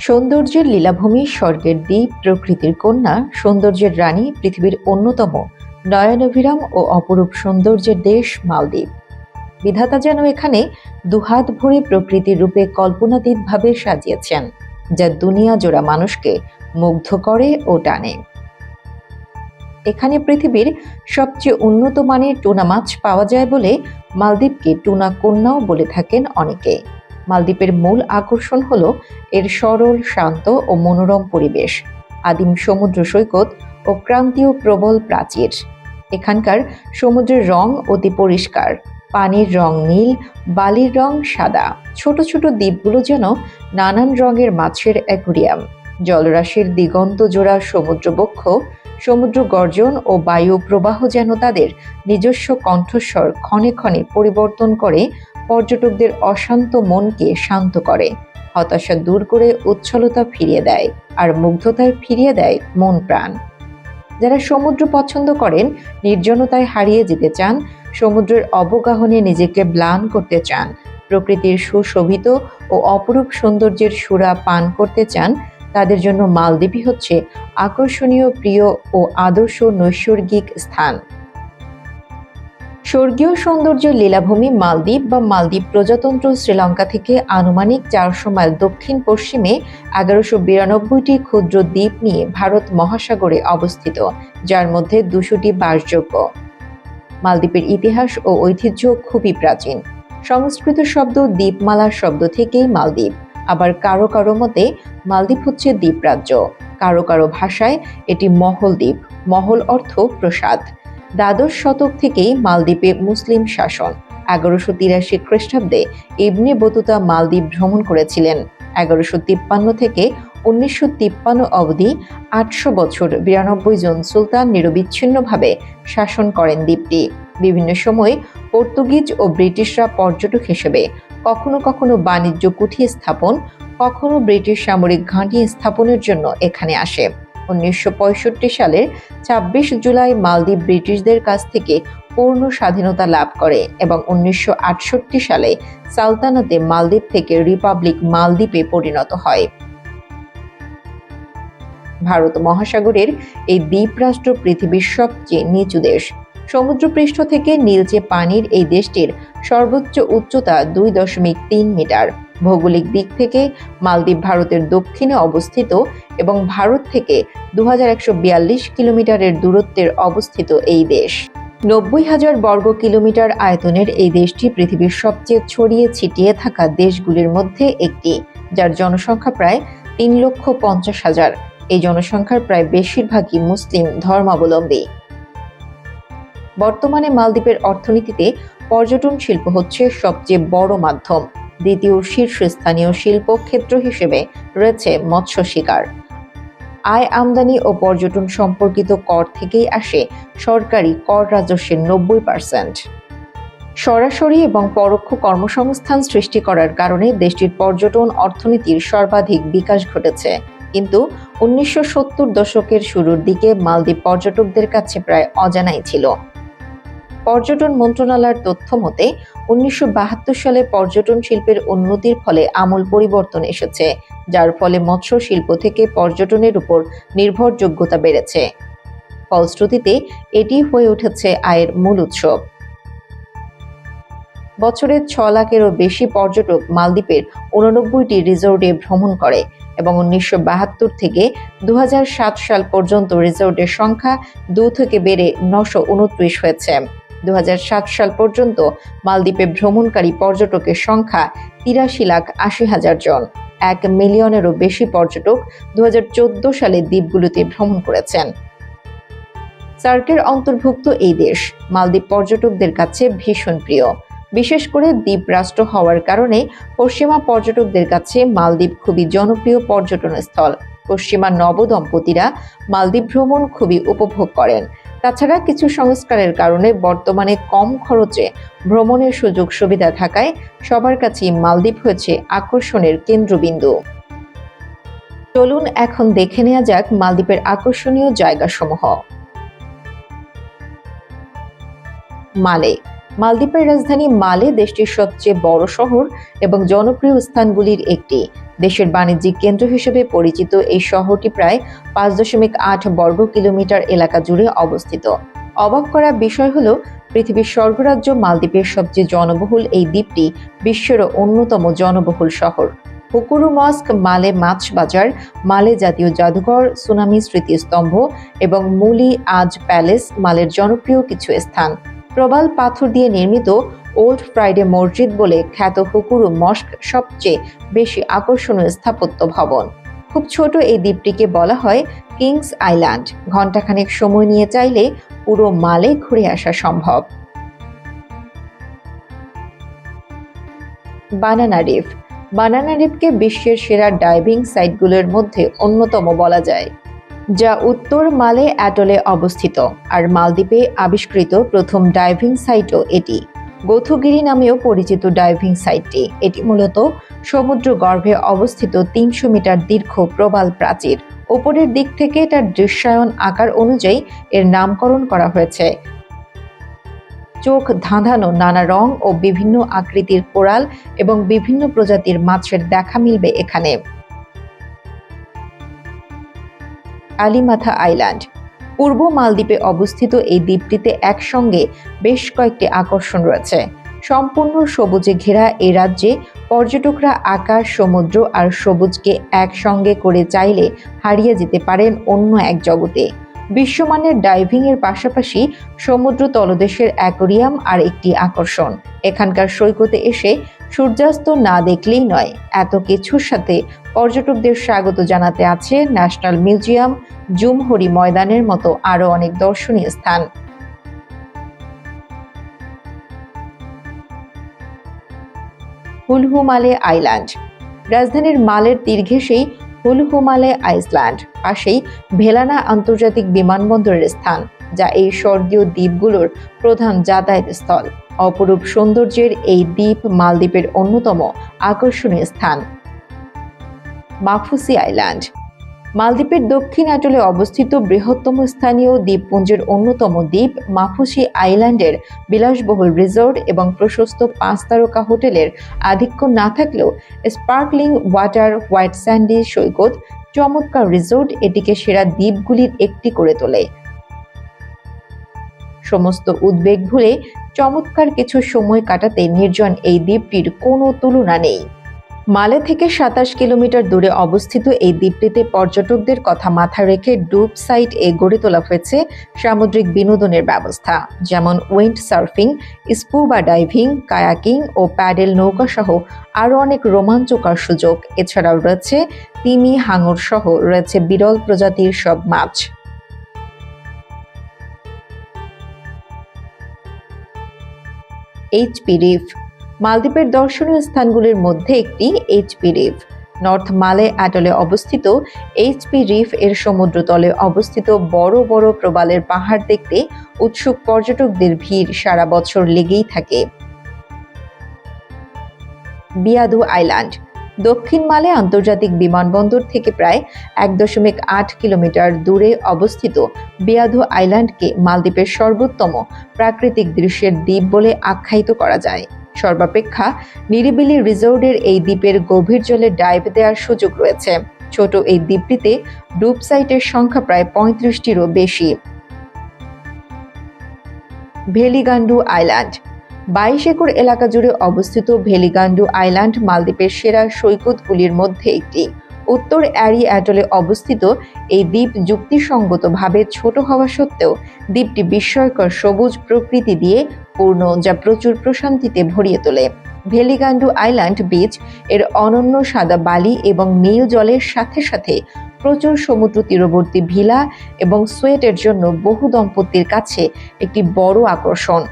সৌন্দর্যের লীলাভূমি স্বর্গের দ্বীপ, প্রকৃতির কন্যা, সৌন্দর্যের রানী, পৃথিবীর অন্যতম নয়নাভিরাম ও অপরূপ সৌন্দর্যের দেশ মালদ্বীপ। বিধাতা যেন এখানে দুহাত ভরে প্রকৃতির রূপে কল্পনাতীতভাবে সাজিয়েছেন, যা দুনিয়া জোড়া মানুষকে মুগ্ধ করে ও টানে। এখানে পৃথিবীর সবচেয়ে উন্নত মানের টুনা মাছ পাওয়া যায় বলে মালদ্বীপকে টুনা কন্যাও বলে থাকেন অনেকে। মালদ্বীপের মূল আকর্ষণ হল এর সরল, শান্ত ও মনোরম পরিবেশ, আদিম সমুদ্র সৈকত ও ক্রান্তীয় প্রবল প্রাচীর। এখানকার সমুদ্রের রং অতি পরিষ্কার, পানির রং নীল, বালির রং সাদা। ছোট ছোট দ্বীপগুলো যেন নানান রঙের মাছের অ্যাকুরিয়াম। জলরাশির দিগন্ত জোড়া সমুদ্রবক্ষ, সমুদ্র গর্জন ও বায়ু প্রবাহ যেন তাদের নিজস্ব কণ্ঠস্বর ক্ষণে ক্ষণে পরিবর্তন করে পর্যটকদের অশান্ত মনকে শান্ত করে, হতাশা দূর করে উচ্ছলতা ফিরিয়ে দেয় আর মুগ্ধতায় ফিরিয়ে দেয় মন প্রাণ। যারা সমুদ্র পছন্দ করেন, নির্জনতায় হারিয়ে যেতে চান, সমুদ্রের অবগাহনে নিজেকে ম্লান করতে চান, প্রকৃতির সুশোভিত ও অপরূপ সৌন্দর্যের সুরা পান করতে চান, তাদের জন্য মালদ্বীপই হচ্ছে আকর্ষণীয়, প্রিয় ও আদর্শ নৈসর্গিক স্থান। স্বর্গীয় সৌন্দর্যের লীলাভূমি মালদ্বীপ বা মালদ্বীপ প্রজাতন্ত্র শ্রীলঙ্কা থেকে আনুমানিক চারশো মাইল দক্ষিণ পশ্চিমে এগারোশো বিরানব্বইটি ক্ষুদ্র দ্বীপ নিয়ে ভারত মহাসাগরে অবস্থিত, যার মধ্যে দুশোটি বাসযোগ্য। মালদ্বীপের ইতিহাস ও ঐতিহ্য খুবই প্রাচীন। সংস্কৃত শব্দ দ্বীপমালার শব্দ থেকেই মালদ্বীপ। আবার কারও কারও মতে, মালদ্বীপ হচ্ছে দ্বীপরাজ্য। কারও কারও ভাষায় এটি মহল দ্বীপ। মহল অর্থ প্রসাদ। দ্বাদশ শতক থেকেই মালদ্বীপে মুসলিম শাসন। এগারোশো তিরাশি খ্রিস্টাব্দে ইবনে বতুতা মালদ্বীপ ভ্রমণ করেছিলেন। এগারোশো তিপ্পান্ন থেকে উনিশশো তিপ্পান্ন অবধি আটশো বছর বিরানব্বই জন সুলতান নিরবিচ্ছিন্নভাবে শাসন করেন দ্বীপটি। বিভিন্ন সময় পর্তুগিজ ও ব্রিটিশরা পর্যটক হিসেবে কখনো কখনো বাণিজ্য কুঠি স্থাপন, কখনো ব্রিটিশ সামরিক ঘাঁটি স্থাপনের জন্য এখানে আসে। উনিশশো সালে ২৬ জুলাই মালদ্বীপ ব্রিটিশদের কাছ থেকে পূর্ণ স্বাধীনতা লাভ করে এবং উনিশশো আটষট্টি সালে সালতানাতে মালদ্বীপ থেকে রিপাবলিক মালদ্বীপে পরিণত হয়। ভারত মহাসাগরের এই দ্বীপ রাষ্ট্র পৃথিবীর সবচেয়ে নিচু দেশ। সমুদ্রপৃষ্ঠ থেকে নীলচে পানির এই দেশটির সর্বোচ্চ উচ্চতা দুই দশমিক তিন মিটার। ভৌগোলিক দিক থেকে মালদ্বীপ ভারতের দক্ষিণে অবস্থিত এবং ভারত থেকে দু হাজার একশো বিয়াল্লিশ কিলোমিটারের দূরত্বের অবস্থিত এই দেশ। নব্বই হাজার বর্গ কিলোমিটার আয়তনের এই দেশটি পৃথিবীর সবচেয়ে ছড়িয়ে ছিটিয়ে থাকা দেশগুলির মধ্যে একটি, যার জনসংখ্যা প্রায় তিন লক্ষ পঞ্চাশ হাজার। এই জনসংখ্যার প্রায় বেশিরভাগই মুসলিম ধর্মাবলম্বী। বর্তমানে মালদ্বীপের অর্থনীতিতে পর্যটন শিল্প হচ্ছে সবচেয়ে বড় মাধ্যম। দ্বিতীয় শীর্ষস্থানীয় শিল্প ক্ষেত্র হিসেবে রয়েছে মৎস্য শিকার। আয় আমদানি ও পর্যটন সম্পর্কিত কর থেকেই আসে সরকারি কর রাজস্বের নব্বই পার্সেন্ট সরাসরি এবং পরোক্ষ কর্মসংস্থান সৃষ্টি করার কারণে দেশটির পর্যটন অর্থনীতির সর্বাধিক বিকাশ ঘটেছে। কিন্তু উনিশশো সত্তর দশকের শুরুর দিকে মালদ্বীপ পর্যটকদের কাছে প্রায় অজানাই ছিল। পর্যটন মন্ত্রণালয়ের তথ্য মতে, উনিশশো বাহাত্তর সালে পর্যটন শিল্পের উন্নতির ফলে আমূল পরিবর্তন এসেছে, যার ফলে মৎস্য শিল্প থেকে পর্যটনের উপর নির্ভরযোগ্যতা বেড়েছে। ফলশ্রুতিতে, এটি হয়ে উঠেছে আয়ের মূল উৎস। বছরে ছ লাখেরও বেশি পর্যটক মালদ্বীপের উননব্বইটি রিসোর্টে ভ্রমণ করে এবং উনিশশো বাহাত্তর থেকে দু হাজার সাত সাল পর্যন্ত রিসোর্টের সংখ্যা দু থেকে বেড়ে নশো হয়েছে। দু হাজার সাত সাল পর্যন্ত মালদ্বীপে ভ্রমণকারী পর্যটকের সংখ্যা তিরাশি লাখ আশি হাজার জন। এক মিলিয়নেরও বেশি পর্যটক দু সালে দ্বীপগুলোতে ভ্রমণ করেছেন। সার্কের অন্তর্ভুক্ত এই দেশ মালদ্বীপ পর্যটকদের কাছে ভীষণ প্রিয়। বিশেষ করে দ্বীপ রাষ্ট্র হওয়ার কারণে পশ্চিমা পর্যটকদের কাছে মালদ্বীপ খুবই জনপ্রিয় পর্যটন স্থল পশ্চিমা নবদম্পতিরা মালদ্বীপ ভ্রমণ খুবই উপভোগ করেন। তাছাড়া কিছু সংস্কারের কারণে বর্তমানে কম খরচে ভ্রমণের সুযোগ সুবিধা থাকায় সবার কাছেই মালদ্বীপ হয়েছে আকর্ষণের কেন্দ্রবিন্দু। চলুন এখন দেখে নেওয়া যাক মালদ্বীপের আকর্ষণীয় জায়গাসমূহ। মালে। মালদ্বীপের রাজধানী মালে দেশটির সবচেয়ে বড় শহর এবং জনপ্রিয় স্থানগুলির একটি। দেশের বাণিজ্যিক কেন্দ্র হিসেবে পরিচিত এই শহরটি প্রায় পাঁচ দশমিক আট বর্গ কিলোমিটার এলাকা জুড়ে অবস্থিত। অবাক করা বিষয় হলো, পৃথিবীর স্বর্গরাজ্য মালদ্বীপের সবচেয়ে জনবহুল এই দ্বীপটি বিশ্বেরও অন্যতম জনবহুল শহর। হুকুরু মস্ক, মালে মাছ বাজার, মালে জাতীয় জাদুঘর, সুনামি স্মৃতিস্তম্ভ এবং মুলি আজ প্যালেস মালের জনপ্রিয় কিছু স্থান। প্রবাল পাথর দিয়ে নির্মিত ওল্ড ফ্রাইডে মসজিদ বলে খ্যাত হুকুরু মস্ক সবচেয়ে বেশি আকর্ষণীয় স্থাপত্য ভবন। খুব ছোট এই দ্বীপটিকে বলা হয় কিংস আইল্যান্ড। ঘণ্টাখানেক সময় নিয়ে চাইলে পুরো মালে ঘুরে আসা সম্ভব। বানানা রিফ। বানানা রিফকে বিশ্বের সেরা ডাইভিং সাইটগুলোর মধ্যে অন্যতম বলা যায়, যা উত্তর মালে অ্যাটলে অবস্থিত, আর মালদ্বীপে আবিষ্কৃত প্রথম ডাইভিং সাইটও এটি। গোথুগিরি নামেও পরিচিত ডাইভিং সাইটটি। এটি মূলত সমুদ্র গর্ভে অবস্থিত তিনশো মিটার দীর্ঘ প্রবাল প্রাচীর। ওপরের দিক থেকে তার দৃশ্যায়ন আকার অনুযায়ী এর নামকরণ করা হয়েছে। চোখ ধাঁধানো নানা রং ও বিভিন্ন আকৃতির কোরাল এবং বিভিন্ন প্রজাতির মাছের দেখা মিলবে এখানে। আলিমাথা আইল্যান্ড পূর্ব মালদ্বীপে অবস্থিত এই দ্বীপটিতে একসঙ্গে বেশ কয়েকটি আকর্ষণ রয়েছে। সম্পূর্ণ সবুজে ঘেরা এ রাজ্যে পর্যটকরা আকাশ, সমুদ্র আর সবুজকে একসঙ্গে করে চাইলে হারিয়ে যেতে পারেন অন্য এক জগতে। বিশ্বমানের ডাইভিং এর পাশাপাশি সমুদ্র তলদেশের অ্যাকোরিয়াম আর একটি আকর্ষণ। এখানকার সৈকতে এসে সূর্যাস্ত না দেখলেই নয়, এত কিছুর সাথে পর্যটকদের স্বাগত জানাতে আছে ন্যাশনাল মিউজিয়াম, জুমহরি ময়দানের মতো আরও অনেক দর্শনীয় স্থান। হুলহুমালে আইল্যান্ড। রাজধানীর মালের তীর ঘেঁষেই হুলহুমালে আইসল্যান্ড, পাশেই ভেলানা আন্তর্জাতিক বিমানবন্দরের স্থান, যা এই স্বর্গীয় দ্বীপগুলোর প্রধান যাতায়াত স্থল। অপরূপ সৌন্দর্যের এই দ্বীপ মালদ্বীপের অন্যতম আকর্ষণীয় স্থান। মাফুসি আইল্যান্ড মালদ্বীপের দক্ষিণ অ্যাটলে অবস্থিত বৃহত্তম স্থানীয় দ্বীপপুঞ্জের অন্যতম দ্বীপ মাফুসি আইল্যান্ডের বিলাসবহুল রিসোর্ট এবং প্রশস্ত পাঁচ তারকা হোটেলের আধিক্য না থাকলেও স্পার্কলিং ওয়াটার হোয়াইট স্যান্ডি সৈকত চমৎকার রিসোর্ট এটিকে সেরা দ্বীপগুলির একটি করে তোলে। সমস্ত উদ্বেগ ভুলে চমৎকার কিছু সময় কাটাতে নির্জন এই দ্বীপটির কোনো তুলনা নেই। মালে থেকে সাতাশ কিলোমিটার দূরে অবস্থিত এই দ্বীপটিতে পর্যটকদের কথা মাথায় রেখে ডুব সাইট এ গড়ে তোলা হয়েছে সামুদ্রিক বিনোদনের ব্যবস্থা, যেমন wind surfing, scuba diving, kayaking ও প্যাডেল নৌকা সহ আরও অনেক রোমাঞ্চকর সুযোগ। এছাড়াও রয়েছে তিমি হাঙর সহ রয়েছে বিরল প্রজাতির সব মাছ। এইচপি রিফ মালদ্বীপের দর্শনীয় স্থানগুলির মধ্যে একটি এইচপি রিফ। নর্থ মালে অ্যাটলে অবস্থিত এইচপি রিফ এর সমুদ্রতলে অবস্থিত বড় বড় প্রবালের পাহাড় দেখতে উৎসুক পর্যটকদের ভিড় সারা বছর লেগেই থাকে। বিয়াদু আইল্যান্ড। দক্ষিণ মালে আন্তর্জাতিক বিমানবন্দর থেকে প্রায় এক দশমিক আট কিলোমিটার দূরে অবস্থিত বিয়াধু আইল্যান্ডকে মালদ্বীপের সর্বোত্তম প্রাকৃতিক দৃশ্যের দ্বীপ বলে আখ্যায়িত করা যায়। সর্বাপেক্ষা নিরিবিলি রিসোর্টের এই দ্বীপের গভীর জলে ডাইভ দেওয়ার সুযোগ রয়েছে। ছোট এই দ্বীপটিতে ডুব সাইটের সংখ্যা প্রায় পঁয়ত্রিশটিরও বেশি। ভেলিগান্ডু আইল্যান্ড। বাইশ একর এলাকা জুড়ে অবস্থিত ভেলিগান্ডু আইল্যান্ড মালদ্বীপের সেরা সৈকতগুলির মধ্যে একটি। উত্তর অ্যারি অ্যাটলে অবস্থিত এই দ্বীপ যুক্তিসঙ্গতভাবে ছোট হওয়া সত্ত্বেও দ্বীপটি বিস্ময়কর সবুজ প্রকৃতি দিয়ে পূর্ণ যা প্রচুর প্রশান্তিতে ভরিয়ে তোলে। ভেলিগান্ডু আইল্যান্ড বিচ এর অনন্য সাদা বালি এবং নীল জলের সাথে সাথে প্রচুর সমুদ্র তীরবর্তী ভিলা এবং সোয়েটের জন্য বহু দম্পতির কাছে একটি বড় আকর্ষণ।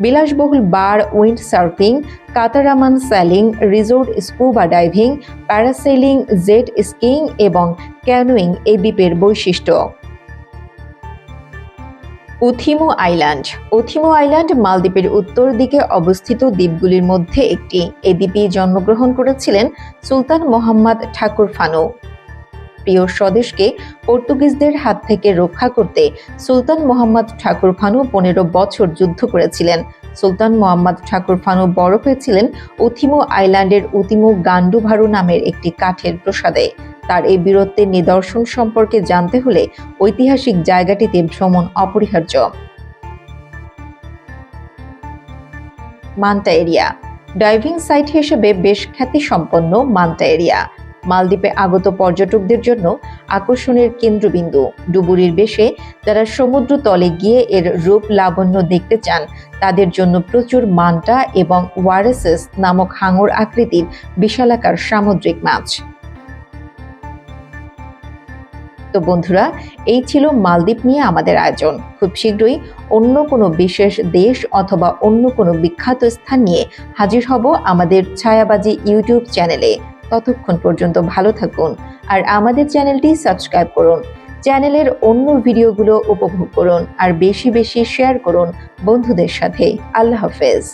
বিলাসবহুল bar wind surfing catamaran sailing resort scuba diving parasailing jet skiing এবং ক্যানোয়িং এই দ্বীপের বৈশিষ্ট্য। উথিমো আইল্যান্ড। উথিমো আইল্যান্ড মালদ্বীপের উত্তর দিকে অবস্থিত দ্বীপগুলির মধ্যে একটি। এ দ্বীপে জন্মগ্রহণ করেছিলেন সুলতান মোহাম্মদ ঠাকুর ফানু। প্রিয় স্বদেশকে পর্তুগিজদের হাত থেকে রক্ষা করতে সুলতান মোহাম্মদ ঠাকুর ফানু পনেরো বছর যুদ্ধ করেছিলেন। সুলতান মোহাম্মদ ঠাকুর ফানু বড় হয়েছিলেন উথিমো আইল্যান্ডের উতিমো গান্ডুভারু নামের একটি কাঠের প্রসাদে। তার এই বীরত্বের নিদর্শন সম্পর্কে জানতে হলে ঐতিহাসিক জায়গাটিতে ভ্রমণ অপরিহার্য। Manta area. ডাইভিং সাইট হিসেবে বেশ খ্যাতিসম্পন্ন মান্টা এরিয়া। মালদ্বীপে আগত পর্যটকদের জন্য আকর্ষণের কেন্দ্রবিন্দু। ডুবুরির বেশে যারা সমুদ্র তলে গিয়ে এর রূপ লাবণ্য দেখতে চান, তাদের জন্য প্রচুর মান্টা এবং ওয়ারেসেস নামক হাঙর আকৃতির বিশালাকার সামুদ্রিক মাছ। তো বন্ধুরা, এই ছিল মালদ্বীপ নিয়ে আমাদের আয়োজন। খুব শীঘ্রই অন্য কোনো বিশেষ দেশ অথবা অন্য কোনো বিখ্যাত স্থান নিয়ে হাজির হব আমাদের ছায়াবাজি ইউটিউব চ্যানেলে। ততক্ষণ পর্যন্ত ভালো থাকুন আর আমাদের চ্যানেলটি সাবস্ক্রাইব করুন। চ্যানেলের অন্য ভিডিওগুলো উপভোগ করুন আর বেশি বেশি শেয়ার করুন বন্ধুদের সাথে। আল্লাহ হাফেজ।